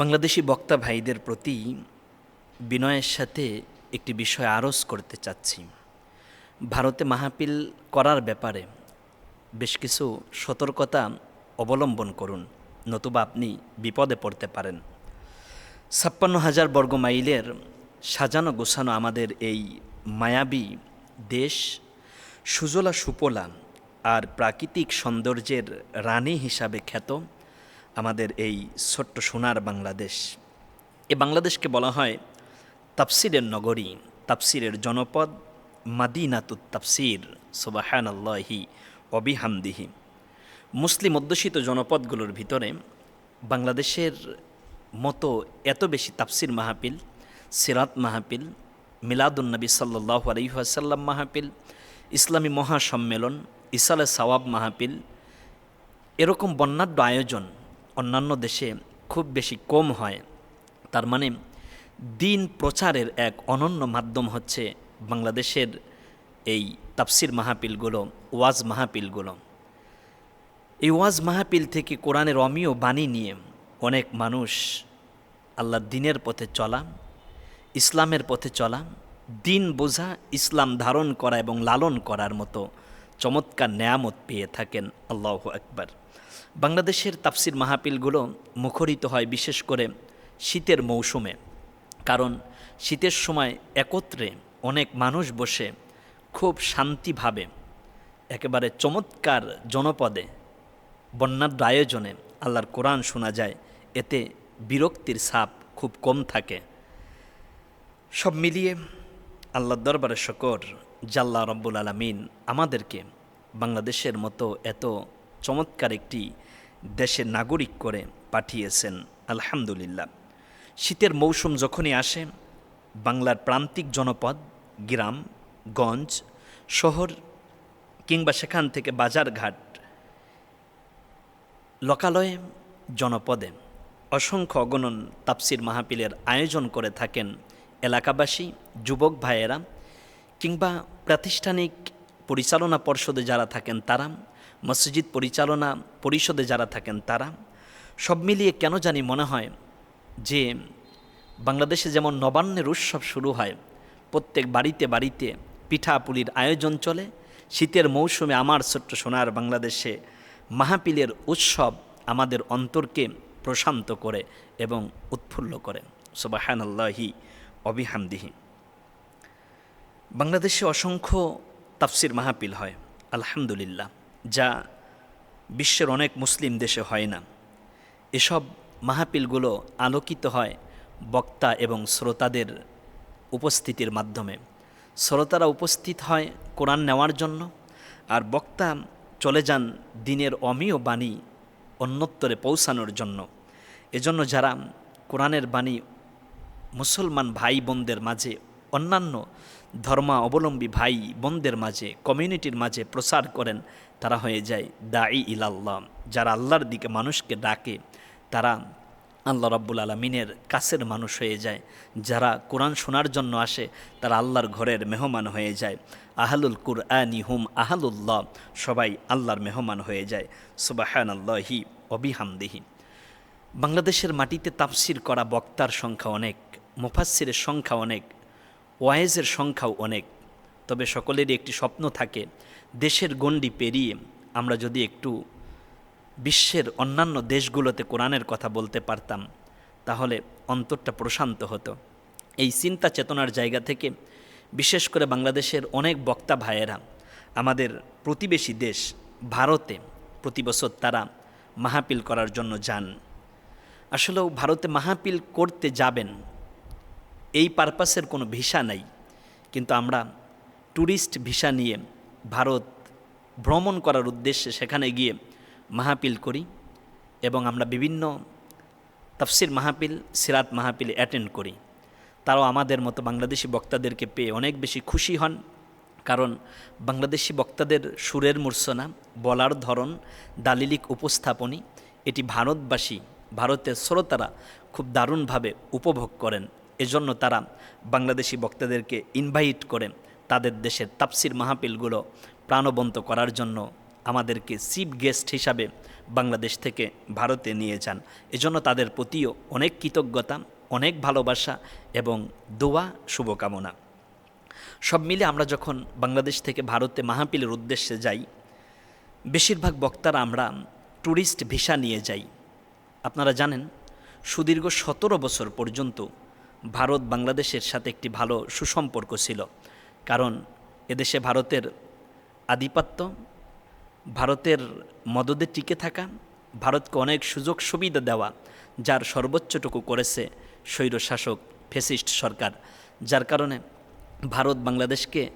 বাংলাদেশি বক্তা ভাইদের প্রতি বিনয়ের সাথে একটি বিষয় আরজ করতে চাচ্ছি। ভারতে মাহফিল করার ব্যাপারে বেশ কিছু সতর্কতা অবলম্বন করুন, নতুবা আপনি বিপদে পড়তে পারেন। ছাপ্পান্ন হাজার বর্গ মাইলের সাজানো গোছানো আমাদের এই মায়াবী দেশ সুজলা সুপলা আর প্রাকৃতিক সৌন্দর্যের রানী হিসাবে খ্যাত আমাদের এই ছোট্ট সোনার বাংলাদেশ। এ বাংলাদেশকে বলা হয় তাফসিরের নগরী, তাফসিরের জনপদ মাদিনাতুত তাফসির সুবাহান আল্লাহি অবিহামদিহি মুসলিম অধ্যুষিত জনপদগুলোর ভিতরে বাংলাদেশের মতো এত বেশি তাফসির মাহপিল সিরাত মাহপিল মিলাদুন্নবী সাল্লাহ আলহিহাসাল্লাম মাহপিল ইসলামী মহাসম্মেলন ইসালে সওয়াব মাহপিল এরকম বর্ণাঢ্য আয়োজন অন্যান্য দেশে খুব বেশি কম হয়। তার মানে দিন প্রচারের এক অনন্য মাধ্যম হচ্ছে বাংলাদেশের এই তাফসির মাহপিলগুলো ওয়াজ মাহপিলগুলো এই ওয়াজ মাহপিল থেকে কোরআনের অমীয় বাণী নিয়ে অনেক মানুষ আল্লাহ দিনের পথে চলা, ইসলামের পথে চলা, দিন বোঝা, ইসলাম ধারণ করা এবং লালন করার মতো চমৎকার নেয়ামত পেয়ে থাকেন আল্লাহ আকবার। বাংলাদেশের তাফসির মাহপিলগুলো মুখরিত হয় বিশেষ করে শীতের মৌসুমে, কারণ শীতের সময় একত্রে অনেক মানুষ বসে খুব শান্তিভাবে, একেবারে চমৎকার জনপদে বন্যাঢ্য আয়োজনে আল্লাহর কোরআন শোনা যায়, এতে বিরক্তির ছাপ খুব কম থাকে। সব মিলিয়ে আল্লাহর দরবারে শকর জাল্লা রব্বুল আলমিন আমাদেরকে বাংলাদেশের মতো এত চমৎকার একটি দেশের নাগরিক করে পাঠিয়েছেন, আলহামদুলিল্লাহ। শীতের মৌসুম যখনই আসে, বাংলার প্রান্তিক জনপদ, গ্রাম, গঞ্জ, শহর কিংবা সেখান থেকে বাজারঘাট, লোকালয়ে জনপদে অসংখ্য অগণন তাপসির মাহপিলের আয়োজন করে থাকেন এলাকাবাসী, যুবক ভাইয়েরা কিংবা প্রাতিষ্ঠানিক পরিচালনা পর্ষদে যারা থাকেন তারা, মসজিদ পরিচালনা পরিষদে যারা থাকেন তারা, সব মিলিয়ে কেন জানি মনে হয় যে বাংলাদেশে যেমন নবান্নের উৎসব শুরু হয়, প্রত্যেক বাড়িতে বাড়িতে পিঠাপুলির আয়োজন চলে, শীতের মৌসুমে আমার ছোট্ট সোনার বাংলাদেশে মাহাপিলের উৎসব আমাদের অন্তরকে প্রশান্ত করে এবং উৎফুল্ল করে। সুবাহান আল্লাহি অবিহামদিহি বাংলাদেশে অসংখ্য তাফসির মাহাপিল হয়, আলহামদুলিল্লাহ, যা বিশ্বের অনেক মুসলিম দেশে হয় না। এসব মাহাপিলগুলো আলোকিত হয় বক্তা এবং শ্রোতাদের উপস্থিতির মাধ্যমে। শ্রোতারা উপস্থিত হয় কোরআন নেওয়ার জন্য, আর বক্তা চলে যান দিনের অমীয় বাণী অন্যত্তরে পৌঁছানোর জন্য। এজন্য যারা কোরআনের বাণী মুসলমান ভাই বোনদের মাঝে অন্যান্য ধর্মা অবলম্বী ভাই বোনদের মাঝে কমিউনিটির মাঝে প্রচার করেন, তারা হয়ে যায় দাঈ ইলাল্লাহ। যারা আল্লাহর দিকে মানুষকে ডাকে, তারা আল্লাহ রাব্বুল আলমিনের কাছের মানুষ হয়ে যায়। যারা কোরআন শোনার জন্য আসে, তারা আল্লাহর ঘরের মেহমান হয়ে যায়। আহলুল কুরআনি হুম আহলুল্লাহ, সবাই আল্লাহর মেহমান হয়ে যায়। সুবাহান আল্লাহি অবিহামদিহি বাংলাদেশের মাটিতে তাফসির করা বক্তার সংখ্যা অনেক মুফাসিরের সংখ্যা অনেক ওয়াইজের সংখ্যাও অনেক। তবে সকলেরই একটি স্বপ্ন থাকে, দেশের গণ্ডি পেরিয়ে আমরা যদি একটু বিশ্বের অন্যান্য দেশগুলোতে কোরআনের কথা বলতে পারতাম, তাহলে অন্তরটা প্রশান্ত হতো। এই চিন্তা চেতনার জায়গা থেকে, বিশেষ করে বাংলাদেশের অনেক বক্তা ভাইয়েরা, আমাদের প্রতিবেশী দেশ, ভারতে প্রতি বছর তারা মাহাপিল করার জন্য যান। আসলেও ভারতে মাহাপিল করতে যাবেন এই পারপাসের কোনো ভিসা নাই। কিন্তু আমরা ট্যুরিস্ট ভিসা নিয়ে ভারত ভ্রমণ করার উদ্দেশ্যে সেখানে গিয়ে মাহাপিল করি এবং আমরা বিভিন্ন তাফসির মাহাপিল সিরাত মাহাপিল অ্যাটেন্ড করি। তারাও আমাদের মতো বাংলাদেশি বক্তাদেরকে পেয়ে অনেক বেশি খুশি হন, কারণ বাংলাদেশি বক্তাদের সুরের মূর্ছনা, বলার ধরন, দালিলিক উপস্থাপনী, এটি ভারতবাসী, ভারতের শ্রোতারা খুব দারুণভাবে উপভোগ করেন। এজন্য তারা বাংলাদেশি বক্তাদেরকে ইনভাইট করেন তাদের দেশের তাপসির মাহাপিলগুলো প্রাণবন্ত করার জন্য আমাদেরকে চিফ গেস্ট হিসাবে বাংলাদেশ থেকে ভারতে নিয়ে যান। এজন্য তাদের প্রতিও অনেক কৃতজ্ঞতা, অনেক ভালোবাসা এবং দোয়া, শুভকামনা। সব মিলে আমরা যখন বাংলাদেশ থেকে ভারতে মাহাপিলের উদ্দেশ্যে যাই, বেশিরভাগ বক্তারা আমরা ট্যুরিস্ট ভিসা নিয়ে যাই। আপনারা জানেন, সুদীর্ঘ সতেরো বছর পর্যন্ত ভারত বাংলাদেশের সাথে একটি ভালো সুসম্পর্ক ছিল। কারণ এদেশে ভারতের আধিপত্য, ভারতের মদদে টিকে থাকা, ভারতকে অনেক সুযোগ সুবিধা দেওয়া, যার সর্বোচ্চটুকু করেছে স্বৈরশাসক ফেসিস্ট সরকার, যার কারণে ভারত বাংলাদেশকে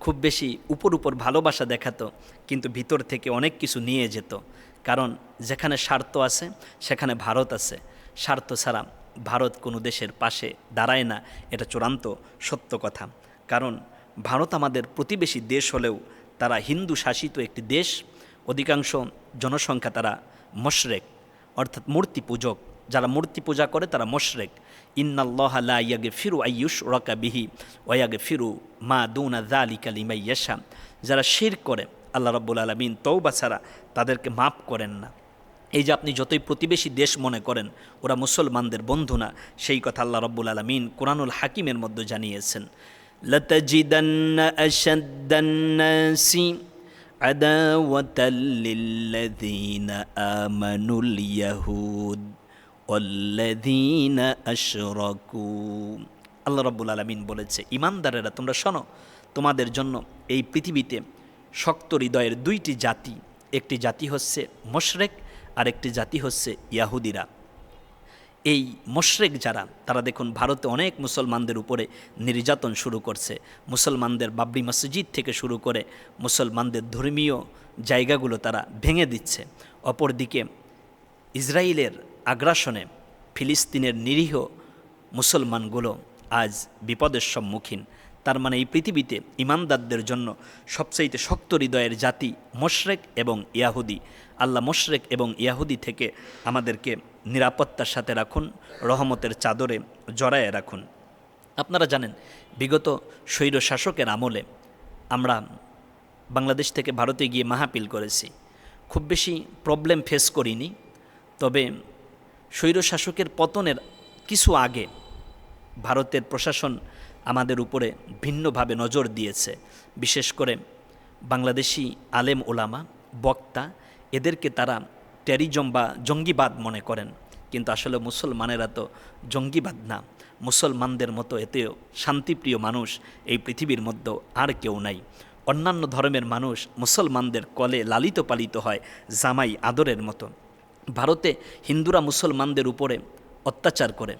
খুব বেশি উপর উপর ভালোবাসা দেখাতো, কিন্তু ভিতর থেকে অনেক কিছু নিয়ে যেত। কারণ যেখানে স্বার্থ আছে, সেখানে ভারত আছে। স্বার্থ ছাড়া ভারত কোনো দেশের পাশে দাঁড়ায় না, এটা চূড়ান্ত সত্য কথা। কারণ ভারত আমাদের প্রতিবেশী দেশ হলেও তারা হিন্দু শাসিত একটি দেশ, অধিকাংশ জনসংখ্যা তারা মশরেক, অর্থাৎ মূর্তি পূজক। যারা মূর্তি পূজা করে তারা মশরেক। ইন্নাল্লাহ লা ইয়াগে ফিরু আইয়ুস রকা বিহি ওয়াগে ফিরু মা দুনা দালি কালিমাই ইয়াশা। যারা শির করে, আল্লাহ রব্বুল আলমিন তৌবা ছাড়া তাদেরকে মাফ করেন না। এই যে আপনি যতই প্রতিবেশী দেশ মনে করেন ওরা মুসলমানদের বন্ধু না সেই কথা আল্লাহ রব্বুল আলমিন কোরআনুল হাকিমের মধ্যে জানিয়েছেন لتجدن أشد الناس عداوة للذين آمنوا اليهود والذين أشركوا আল্লাহ রব্বুল আলমিন বলেছে ইমানদারেরা তোমরা শোনো তোমাদের জন্য এই পৃথিবীতে শক্ত হৃদয়ের দুইটি জাতি একটি জাতি হচ্ছে মশরেক আর একটি জাতি হচ্ছে ইয়াহুদিরা। এই মশরেক যারা, তারা দেখুন ভারতে অনেক মুসলমানদের উপরে নির্যাতন শুরু করছে। মুসলমানদের বাবরি মসজিদ থেকে শুরু করে মুসলমানদের ধর্মীয় জায়গাগুলো তারা ভেঙে দিচ্ছে। অপরদিকে ইসরায়েলের আগ্রাসনে ফিলিস্তিনের নিরীহ মুসলমানগুলো আজ বিপদের সম্মুখীন। তার মানে এই পৃথিবীতে ইমানদারদের জন্য সবচাইতে শক্ত হৃদয়ের জাতি মশরেক এবং ইয়াহুদি। আল্লাহ মশরেক এবং ইয়াহুদি থেকে আমাদেরকে নিরাপত্তার সাথে রাখুন, রহমতের চাদরে জড়ায়ে রাখুন। আপনারা জানেন, বিগত স্বৈর শাসকের আমলে আমরা বাংলাদেশ থেকে ভারতে গিয়ে মাহাপিল করেছি। খুব বেশি প্রবলেম ফেস করিনি, তবে স্বৈর শাসকের পতনের কিছু আগে ভারতের প্রশাসন আমাদের উপরে ভিন্নভাবে নজর দিয়েছে। বিশেষ করে বাংলাদেশি আলেম ওলামা, বক্তা, এদেরকে তারা টেরিজম বা জঙ্গিবাদ মনে করেন। কিন্তু আসলে মুসলমানেরা তো জঙ্গিবাদ না। মুসলমানদের মতো এতেও শান্তিপ্রিয় মানুষ এই পৃথিবীর মধ্যে আর কেউ নাই। অন্যান্য ধর্মের মানুষ মুসলমানদের কলে লালিত পালিত হয় জামাই আদরের মতো। ভারতে হিন্দুরা মুসলমানদের উপরে অত্যাচার করে।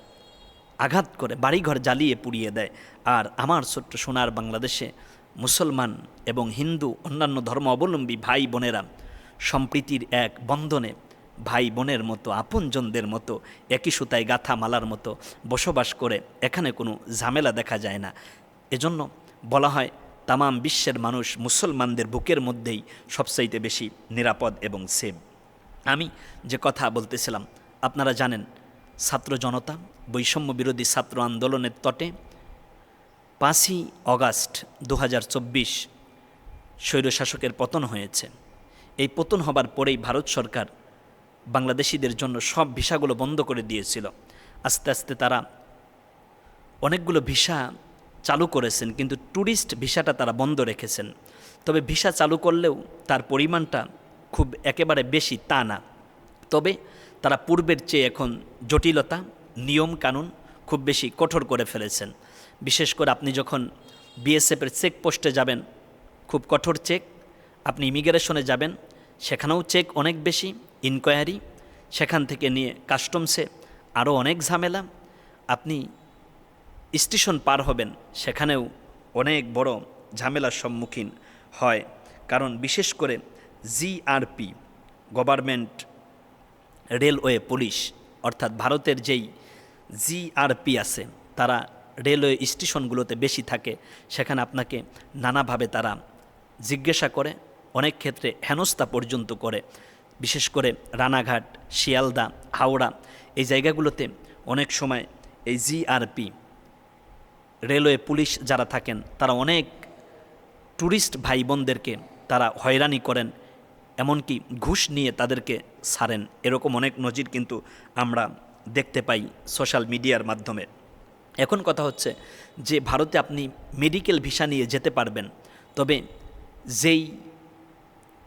আঘাত করে বাড়িঘর জ্বালিয়ে পুড়িয়ে দেয়। আর আমার ছোট্ট সোনার বাংলাদেশে মুসলমান এবং হিন্দু অন্যান্য ধর্ম অবলম্বী ভাই বোনেরা সম্প্রীতির এক বন্ধনে, ভাই বোনের মতো, আপনজনদের মতো, একই সুতায় গাথা মালার মতো বসবাস করে এখানে কোনো ঝামেলা দেখা যায় না। এজন্য বলা হয়, তামাম বিশ্বের মানুষ মুসলমানদের বুকের মধ্যেই সবচাইতে বেশি নিরাপদ এবং সেভ আমি যে কথা বলতেছিলাম, আপনারা জানেন ছাত্র জনতা, বৈষম্য বিরোধী ছাত্র আন্দোলনের তটে পাঁচই অগাস্ট দু হাজার চব্বিশ স্বৈরশাসকের পতন হয়েছে। এই পতন হবার পরেই ভারত সরকার বাংলাদেশিদের জন্য সব ভিসাগুলো বন্ধ করে দিয়েছিল। আস্তে আস্তে তারা অনেকগুলো ভিসা চালু করেছেন, কিন্তু ট্যুরিস্ট ভিসাটা তারা বন্ধ রেখেছেন। তবে ভিসা চালু করলেও তার পরিমাণটা খুব একেবারে বেশি তা না। তবে তারা পূর্বের চেয়ে এখন জটিলতা, নিয়ম কানুন খুব বেশি কঠোর করে ফেলেছেন। বিশেষ করে আপনি যখন বিএসএফের চেক পোস্টে যাবেন, খুব কঠোর চেক, আপনি ইমিগ্রেশনে যাবেন, সেখানেও চেক অনেক বেশি ইনকোয়ারি সেখান থেকে নিয়ে কাস্টমসে আরও অনেক ঝামেলা, আপনি স্টেশন পার হবেন, সেখানেও অনেক বড় ঝামেলার সম্মুখীন হয়। কারণ বিশেষ করে জিআরপি গভর্নমেন্ট রেলওয়ে পুলিশ, অর্থাৎ ভারতের যেই জিআরপি আছে, তারা রেলওয়ে স্টেশনগুলোতে বেশি থাকে। সেখানে আপনাকে নানাভাবে তারা জিজ্ঞাসা করে, অনেক ক্ষেত্রে হেনস্থা পর্যন্ত করে। বিশেষ করে রানাঘাট, শিয়ালদা, হাওড়া, এই জায়গাগুলোতে অনেক সময় এই জিআরপি রেলওয়ে পুলিশ যারা থাকেন, তারা অনেক ট্যুরিস্ট ভাই বোনদেরকে তারা হয়রানি করেন। এমনকি ঘুষ নিয়ে তাদেরকে সারেন। এরকম অনেক নজির কিন্তু আমরা দেখতে পাই সোশ্যাল মিডিয়ার মাধ্যমে। এখন কথা হচ্ছে যে, ভারতে আপনি মেডিকেল ভিসা নিয়ে যেতে পারবেন, তবে যেই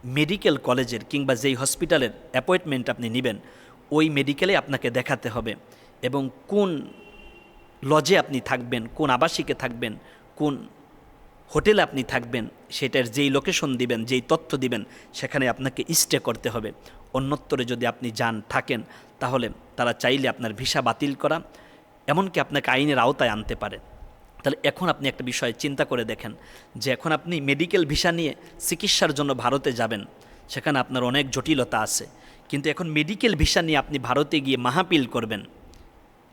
মেডিকেল কলেজের কিংবা যেই হসপিটালের অ্যাপয়েন্টমেন্ট আপনি নেবেন, ওই মেডিকেলে আপনাকে দেখাতে হবে এবং কোন লজে আপনি থাকবেন, কোন আবাসিকে থাকবেন, কোন হোটেলে আপনি থাকবেন, সেটার যেই লোকেশন দিবেন, যেই তথ্য দিবেন, সেখানে আপনাকে স্টে করতে হবে। অন্যত্তরে যদি আপনি যান, থাকেন, তাহলে তারা চাইলে আপনার ভিসা বাতিল করা, এমনকি আপনাকে আইনের আওতায় আনতে পারে। তাহলে এখন আপনি একটা বিষয় চিন্তা করে দেখেন যে এখন আপনি মেডিকেল ভিসা নিয়ে চিকিৎসার জন্য ভারতে যাবেন, সেখানে আপনার অনেক জটিলতা আছে। কিন্তু এখন মেডিকেল ভিসা নিয়ে আপনি ভারতে গিয়ে মাহাপিল করবেন।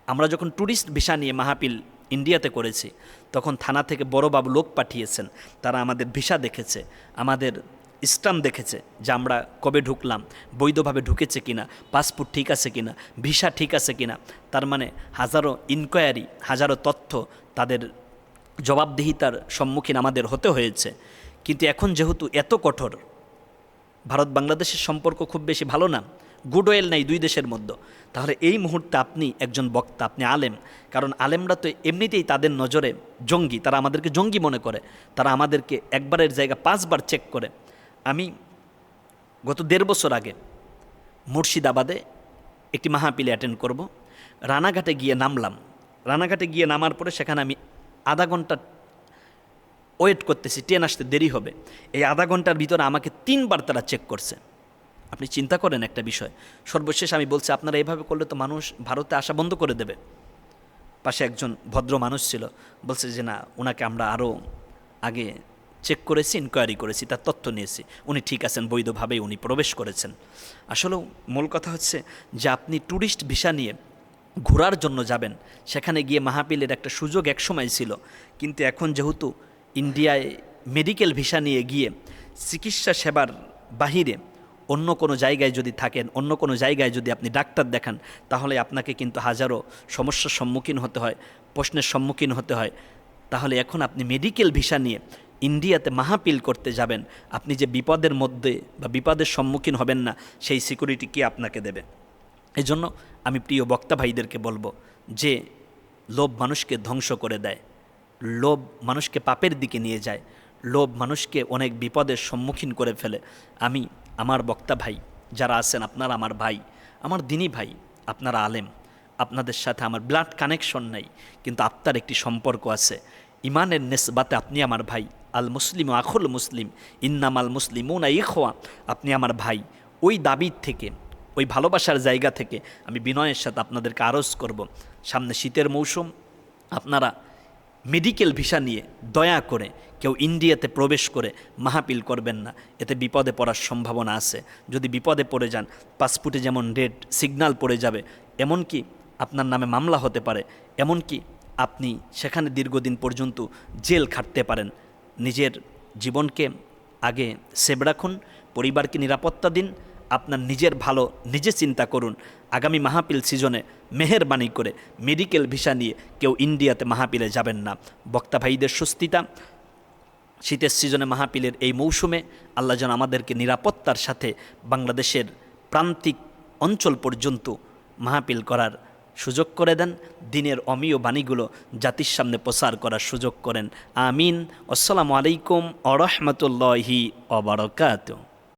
আমরা যখন ট্যুরিস্ট ভিসা নিয়ে মাহাপিল ইন্ডিয়াতে করেছি। তখন থানা থেকে বড়বাবু লোক পাঠিয়েছেন। তারা আমাদের ভিসা দেখেছে, আমাদের স্টাম্প দেখেছে যে আমরা কবে ঢুকলাম, বৈধভাবে ঢুকেছে কিনা, পাসপোর্ট ঠিক আছে কিনা, ভিসা ঠিক আছে কিনা, তার মানে হাজারো ইনকোয়ারি হাজারো তথ্য তাদের জবাবদিহিতার সম্মুখীন আমাদের হতে হয়েছে। কিন্তু এখন যেহেতু এত কঠোর ভারত বাংলাদেশের সম্পর্ক খুব বেশি ভালো না, গুড ওয়েল নাই দুই দেশের মধ্যে। তাহলে এই মুহূর্তে আপনি একজন বক্তা, আপনি আলেম। কারণ আলেমরা তো এমনিতেই তাদের নজরে জঙ্গি, তারা আমাদেরকে জঙ্গি মনে করে। তারা আমাদেরকে একবারের জায়গা পাঁচবার চেক করে। আমি গত দেড় বছর আগে মুর্শিদাবাদে একটি মাহাপিলে অ্যাটেন্ড করব। রানাঘাটে গিয়ে নামলাম। রানাঘাটে গিয়ে নামার পরে সেখানে আমি আধা ঘণ্টা ওয়েট করতেছি, ট্রেন আসতে দেরি হবে। এই আধা ঘণ্টার ভিতরে আমাকে তিনবার তারা চেক করছে। আপনি চিন্তা করেন একটা বিষয়। সর্বশেষ আমি বলছি, আপনারা এইভাবে করলে তো মানুষ ভারতে আসা বন্ধ করে দেবে। পাশে একজন ভদ্র মানুষ ছিল, বলছে যে, না ওনাকে আমরা আরও আগে চেক করেছি ইনকোয়ারি করেছি, তার তথ্য নিয়েছি। উনি ঠিক আছেন, বৈধভাবেই উনি প্রবেশ করেছেন। আসলেও মূল কথা হচ্ছে যে, আপনি ট্যুরিস্ট ভিসা নিয়ে ঘোরার জন্য যাবেন, সেখানে গিয়ে মাহাপিলের একটা সুযোগ একসময় ছিল। কিন্তু এখন যেহেতু ইন্ডিয়ায় মেডিকেল ভিসা নিয়ে গিয়ে চিকিৎসা সেবার বাহিরে অন্য কোনো জায়গায় যদি থাকেন, অন্য কোনো জায়গায় যদি আপনি ডাক্তার দেখান, তাহলে আপনাকে কিন্তু হাজারো সমস্যার সম্মুখীন হতে হয়, প্রশ্নের সম্মুখীন হতে হয়। তাহলে এখন আপনি মেডিকেল ভিসা নিয়ে ইন্ডিয়াতে মাহাপিল করতে যাবেন। আপনি যে বিপদের মধ্যে বা বিপদের সম্মুখীন হবেন না, সেই সিকিউরিটি কি আপনাকে দেবে। এই জন্য আমি প্রিয় বক্তা ভাইদেরকে বলব যে, লোভ মানুষকে ধ্বংস করে দেয়। লোভ মানুষকে পাপের দিকে নিয়ে যায়। লোভ মানুষকে অনেক বিপদের সম্মুখীন করে ফেলে। আমি আমার বক্তা ভাই, যারা আছেন আপনারা আমার ভাই, আমার দিনী ভাই, আপনারা আলেম, আপনাদের সাথে আমার ব্লাড কানেকশন নাই, কিন্তু আত্মার একটি সম্পর্ক আছে। ইমানের নেসবাতে আপনি আমার ভাই, আল মুসলিম আখুল মুসলিম ইন্নাম আল মুসলিমুনা ইখোয়া আপনি আমার ভাই। ওই দাবির থেকে, ওই ভালোবাসার জায়গা থেকে আমি বিনয়ের সাথে আপনাদেরকে আরজ করব। সামনে শীতের মৌসুম, আপনারা মেডিকেল ভিসা নিয়ে দয়া করে কেউ ইন্ডিয়াতে প্রবেশ করে মাহাপিল করবেন না। এতে বিপদে পড়ার সম্ভাবনা আছে। যদি বিপদে পড়ে যান, পাসপোর্টে যেমন রেড সিগন্যাল পড়ে যাবে, এমনকি আপনার নামে মামলা হতে পারে, এমনকি আপনি সেখানে দীর্ঘদিন পর্যন্ত জেল খাটতে পারেন। নিজের জীবনকে আগে সেভ রাখুন, পরিবারকে নিরাপত্তা দিন, আপনার নিজের ভালো নিজে চিন্তা করুন। আগামী মাহাপিল সিজনে মেহেরবানি করে মেডিকেল ভিসা নিয়ে কেউ ইন্ডিয়াতে মাহাপিলে যাবেন না। বক্তা ভাইদের সুস্থিতা, শীতের সিজনে মাহাপিলের এই মৌসুমে আল্লাহ যেন আমাদেরকে নিরাপত্তার সাথে বাংলাদেশের প্রান্তিক অঞ্চল পর্যন্ত মাহাপিল করার সুযোগ করে দেন। দিনের অমীয় বাণীগুলো জাতির সামনে প্রসার করার সুযোগ করেন। আমিন। আসসালামু আলাইকুম আ রহমতুল্লাহি অবরকাত